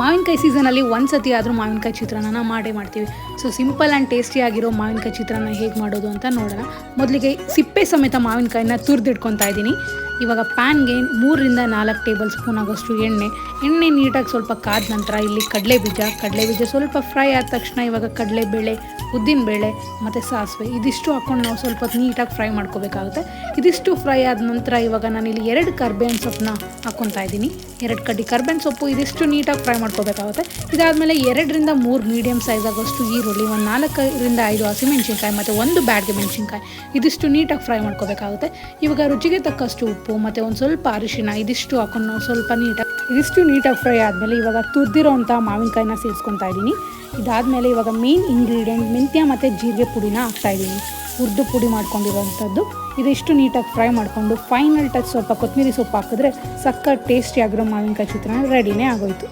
ಮಾವಿನಕಾಯಿ ಸೀಸನಲ್ಲಿ ಒಂದು ಸತಿ ಆದರೂ ಮಾವಿನಕಾಯಿ ಚಿತ್ರಾನ್ನ ಮಾಡೇ ಮಾಡ್ತೀವಿ. ಸೊ ಸಿಂಪಲ್ ಆ್ಯಂಡ್ ಟೇಸ್ಟಿಯಾಗಿರೋ ಮಾವಿನಕಾಯಿ ಚಿತ್ರಾನ್ನ ಹೇಗೆ ಮಾಡೋದು ಅಂತ ನೋಡೋಣ. ಮೊದಲಿಗೆ ಸಿಪ್ಪೆ ಸಮೇತ ಮಾವಿನಕಾಯಿನ ತುರಿದಿಟ್ಕೊತಾ ಇದ್ದೀನಿ. ಇವಾಗ ಪ್ಯಾನ್ಗೆ ಮೂರರಿಂದ ನಾಲ್ಕು ಟೇಬಲ್ ಸ್ಪೂನ್ ಆಗೋಷ್ಟು ಎಣ್ಣೆ. ಎಣ್ಣೆ ನೀಟಾಗಿ ಸ್ವಲ್ಪ ಕಾದ ನಂತರ ಇಲ್ಲಿ ಕಡಲೆ ಬೀಜ ಕಡಲೆ ಬೀಜ ಸ್ವಲ್ಪ ಫ್ರೈ ಆದ ತಕ್ಷಣ ಇವಾಗ ಕಡಲೆಬೇಳೆ ಉದ್ದಿನಬೇಳೆ ಮತ್ತು ಸಾಸಿವೆ, ಇದಿಷ್ಟು ಹಾಕ್ಕೊಂಡು ನಾವು ಸ್ವಲ್ಪ ಹೊತ್ತು ನೀಟಾಗಿ ಫ್ರೈ ಮಾಡ್ಕೋಬೇಕಾಗುತ್ತೆ. ಇದಿಷ್ಟು ಫ್ರೈ ಆದ ನಂತರ ಇವಾಗ ನಾನು ಇಲ್ಲಿ ಎರಡು ಕರ್ಬೇವಿನ ಸೊಪ್ಪನ್ನ ಹಾಕ್ಕೊತಾ ಇದ್ದೀನಿ. ಎರಡು ಕಡ್ಡಿ ಕರ್ಬೇವಿನ ಸೊಪ್ಪು ಇದಿಷ್ಟು ನೀಟಾಗಿ ಫ್ರೈ ಮಾಡ್ಕೋಬೇಕಾಗುತ್ತೆ. ಇದಾದಮೇಲೆ ಎರಡರಿಂದ ಮೂರು ಮೀಡಿಯಮ್ ಸೈಜ್ ಆಗೋಷ್ಟು ಈರುಳ್ಳಿ, ಒಂದು ನಾಲ್ಕರಿಂದ ಐದು ಹಸಿಮೆಣಸಿನ್ಕಾಯಿ ಮತ್ತು ಒಂದು ಬ್ಯಾಡ್ಗೆ ಮೆಣಸಿನ್ಕಾಯಿ ಇದಿಷ್ಟು ನೀಟಾಗಿ ಫ್ರೈ ಮಾಡ್ಕೋಬೇಕಾಗುತ್ತೆ. ಇವಾಗ ರುಚಿಗೆ ತಕ್ಕಷ್ಟು ಉಪ್ಪು ಮತ್ತು ಒಂದು ಸ್ವಲ್ಪ ಅರಿಶಿನ ಇದಿಷ್ಟು ಹಾಕೊಂಡು ನಾವು ಸ್ವಲ್ಪ ನೀಟಾಗಿ ಇದಿಷ್ಟು ನೀಟಾಗಿ ಫ್ರೈ ಆದಮೇಲೆ ಇವಾಗ ತುರ್ದಿರೋಂಥ ಮಾವಿನಕಾಯಿನ ಸೇರಿಸ್ಕೊತಾ ಇದ್ದೀನಿ. ಇದಾದಮೇಲೆ ಇವಾಗ ಮೇನ್ ಇಂಗ್ರೀಡಿಯೆಂಟ್ ಮೆಂತ್ಯ ಮತ್ತು ಜೀರಿಗೆ ಪುಡಿನ ಹಾಕ್ತಾ ಇದ್ದೀನಿ. ಹುರಿದು ಪುಡಿ ಮಾಡ್ಕೊಂಡಿರೋವಂಥದ್ದು ಇದಿಷ್ಟು ನೀಟಾಗಿ ಫ್ರೈ ಮಾಡಿಕೊಂಡು ಫೈನಲ್ ಟಚ್ ಸ್ವಲ್ಪ ಕೊತ್ತಂಬರಿ ಸೊಪ್ಪು ಹಾಕಿದ್ರೆ ಸಕ್ಕ ಟೇಸ್ಟಿಯಾಗಿರೋ ಮಾವಿನಕಾಯಿ ಚಿತ್ರಾನ್ನ ರೆಡಿನೇ ಆಗೋಯ್ತು.